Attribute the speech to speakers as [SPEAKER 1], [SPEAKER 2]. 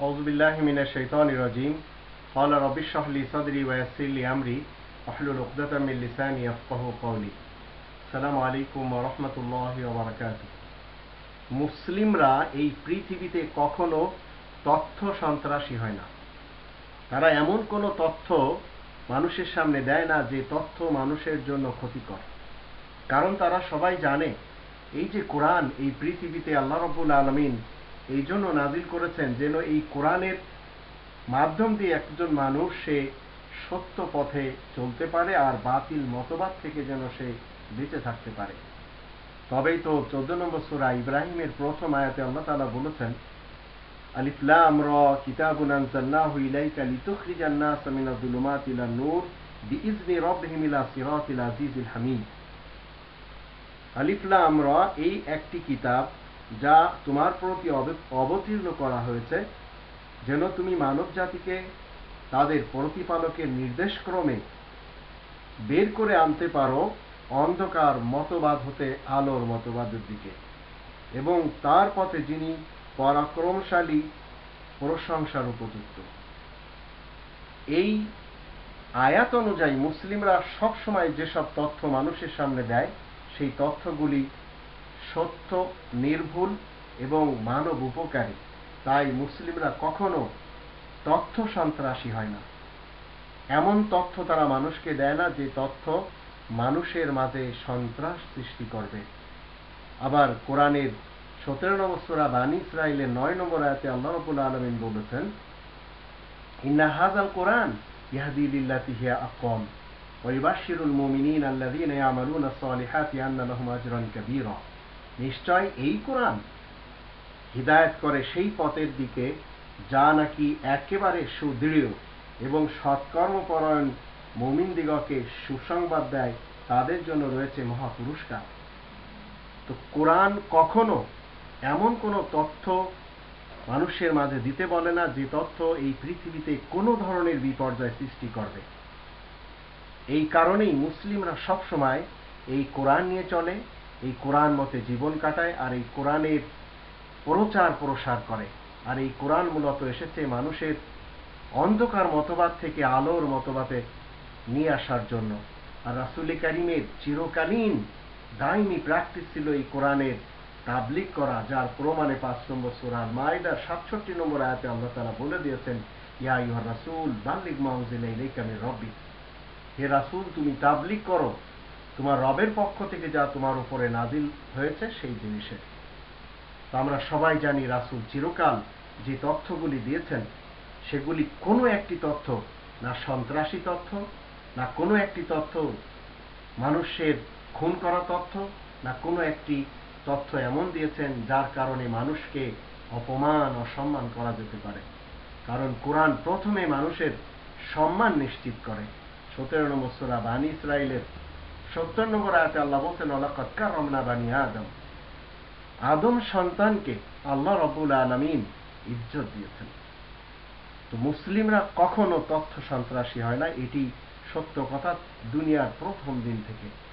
[SPEAKER 1] أعوذ بالله من الشيطان الرجيم قال رب اشرح لي صدري ويسر لي أمري واحلل عقدة من لساني يفقه قولي السلام عليكم ورحمة الله وبركاته মুসলিমরা এই পৃথিবীতে কখনো তথ্য সন্ত্রাসী হয় না তারা এমন কোনো তথ্য মানুষের সামনে দেয় না যে তথ্য মানুষের জন্য ক্ষতিকর কারণ তারা সবাই জানে এই যে কোরআন এই পৃথিবীতে আল্লাহ রব্বুল আলমিন এই জন্য নাজিল করেছেন যেন এই কোরআনের মাধ্যম দিয়ে একজন মানুষ সে সত্য পথে চলতে পারে আর বাতিল মতবাদ থেকে যেন সে বেঁচে থাকতে পারে। তবেই তো চোদ্দ নম্বর সুরা ইব্রাহিমের প্রথম আয়াতে আল্লাহ তালা বলেছেন আলিফলাম র ইলাইকা ইলান নূর বিইজনি ইলা হামিদ। আলিফলাম র, এই একটি কিতাব যা তোমার প্রতি অবতীর্ণ করা হয়েছে, যেন তুমি মানব জাতিকে তাদের প্রতিপালকের নির্দেশক্রমে বের করে আনতে পারো অন্ধকার মতবাদ হতে আলোর মতবাদের দিকে। এবং তার পথে যিনি পরাক্রমশালী, প্রশংসার উপযুক্ত। এই আয়াত অনুযায়ী মুসলিমরা সবসময় যেসব তথ্য মানুষের সামনে দেয়, সেই তথ্যগুলি সত্য, নির্ভুল এবং মানব উপকারী। তাই মুসলিমরা কখনো তথ্য সন্ত্রাসী হয় না। এমন তথ্য তারা মানুষকে দেয় না যে তথ্য মানুষের মাঝে সন্ত্রাস সৃষ্টি করবে। আবার কোরআনের সতেরো নম্বর সুরা বানী ইসরায়েলের নয় নম্বর আয়াতে আল্লাহ রবুল আলমিন বলেছেন, ইন্না হাজাল কোরআন ইহাদি লিল্লাতি হিয়া আকম ওয়াইবাশিরুল মুমিনিন আল্লাযীনা ইয়ামালুনা আস-সালিহাতি আন্না লাহুম আজরান কাবীরা। নিশ্চয় এই কোরআন? হিদায়ত করে সেই পথের দিকে, যা নাকি একেবারে সুদৃঢ় এবং সৎকর্মপরায়ণ মুমিনদিগকে সুসংবাদ দেয়, তাদের জন্য রয়েছে মহা পুরস্কার তো কোরআন কখনো এমন কোনো তথ্য মানুষের মাঝে দিতে বলে না, যে তথ্য এই পৃথিবীতে কোনো ধরনের বিপর্যয় সৃষ্টি করবে। এই কারণেই মুসলিমরা সবসময় এই কোরআন নিয়ে চলে এই কোরআন মতে জীবন কাটায় আর এই কোরআনের প্রচার প্রসার করে। আর এই কোরআন মূলত এসেছে মানুষের অন্ধকার মতবাদ থেকে আলোর মতবাদে নিয়ে আসার জন্য। আর রাসুল করিমের চিরকালীন দাইমি প্র্যাকটিস ছিল এই কোরআনের তাবলিক করা, যার প্রমাণে পাঁচ নম্বর সুরাল মাইদার সাতষট্টি নম্বর আয়াতে আল্লাহ তালা বলে দিয়েছেন, ইয়া ইহা রাসুল বাল্লিক মাহজিল রব্বি হে রাসুল, তুমি তাবলিক করো। তোমার রবের পক্ষ থেকে যা তোমার উপরে নাজিল হয়েছে, সেই জিনিসের আমরা সবাই জানি রাসুল চিরকাল যে তথ্যগুলি দিয়েছেন, সেগুলি কোনো একটি তথ্য না সন্ত্রাসী তথ্য, না কোনো একটি তথ্য মানুষের খুন করা তথ্য, না কোনো একটি তথ্য এমন দিয়েছেন যার কারণে মানুষকে অপমান, অসম্মান করা যেতে পারে। কারণ কোরআন প্রথমে মানুষের সম্মান নিশ্চিত করে। সতেরো নম্বর সোরা বানী ইসরায়েলের সত্তর নম্বর আয়াতে আল্লাহ বলছেন অলাকৎকার কারমনা আদম। আদম সন্তানকে আল্লাহ রবুল আলমিন ইজ্জত দিয়েছেন। তো মুসলিমরা কখনো তথ্য সন্ত্রাসী হয় না, এটি সত্য কথা, দুনিয়ার প্রথম দিন থেকে।